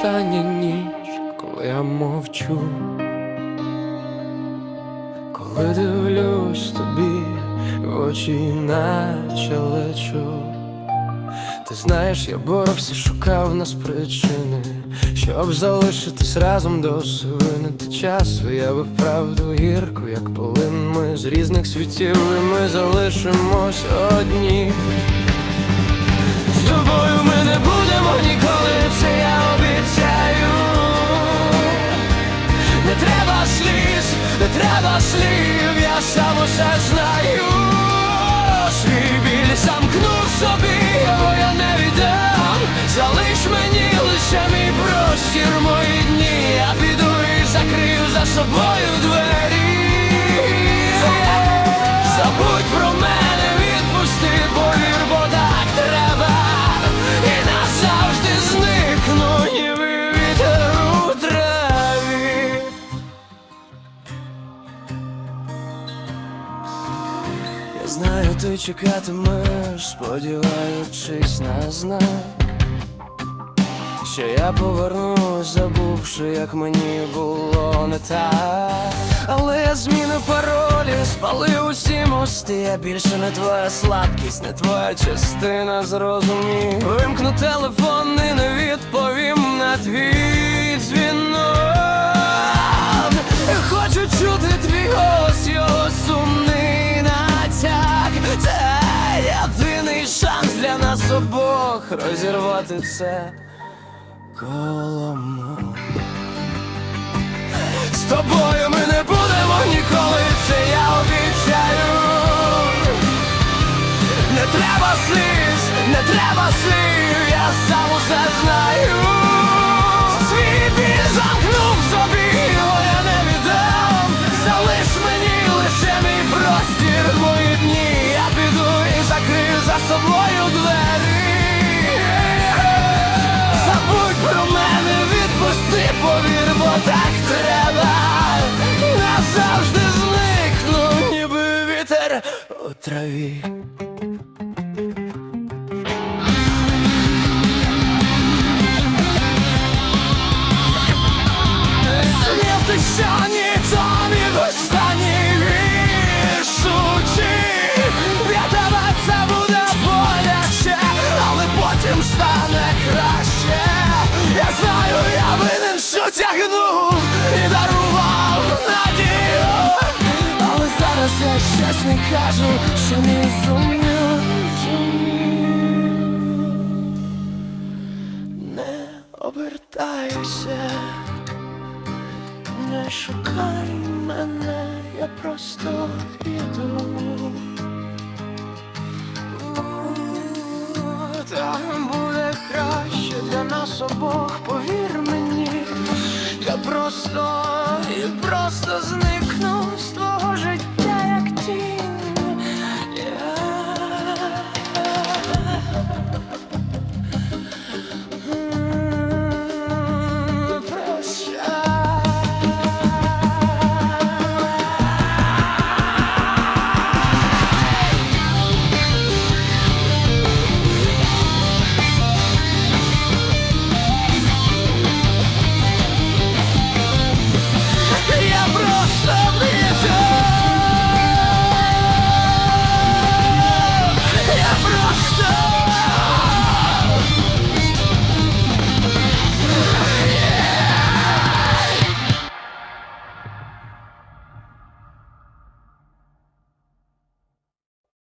остання ніч, коли я мовчу, коли дивлюсь тобі в очі, наче лечу. Ти знаєш, я боровся, шукав нас причини, щоб залишитись разом до свинити час виявив правду гірку, як полин ми з різних світів, і ми залишимось одні. Не треба слів, я сам усе знаю. Свій біль замкнув собі, його я не віддам. Залиш мені лише мій простір, мої дні. Я піду і закрию за собою Ти чекатимеш, сподіваючись на знак. Що я повернусь, забувши, як мені було не так. Але я змінив паролі, спалив усі мости. Я більше не твоя слабкість, не твоя частина, зрозумів. Вимкну телефон і не відповім на твій дзвінок. Хочу розірвати це колому. З тобою ми не будемо ніколи, це я обіцяю. Не треба сліз, не треба слів, я сам усе знаю. Свій біль замкнув собі, його я не віддам. Залиш мені лише мій простір, мої дні. Я піду і закрию за собою тягнув і дарував надію. Але зараз я чесно кажу, що не зумів, Не не шукай мене, я просто піду. Там буде краще для нас обох, повір мені. Я просто, я просто зникну.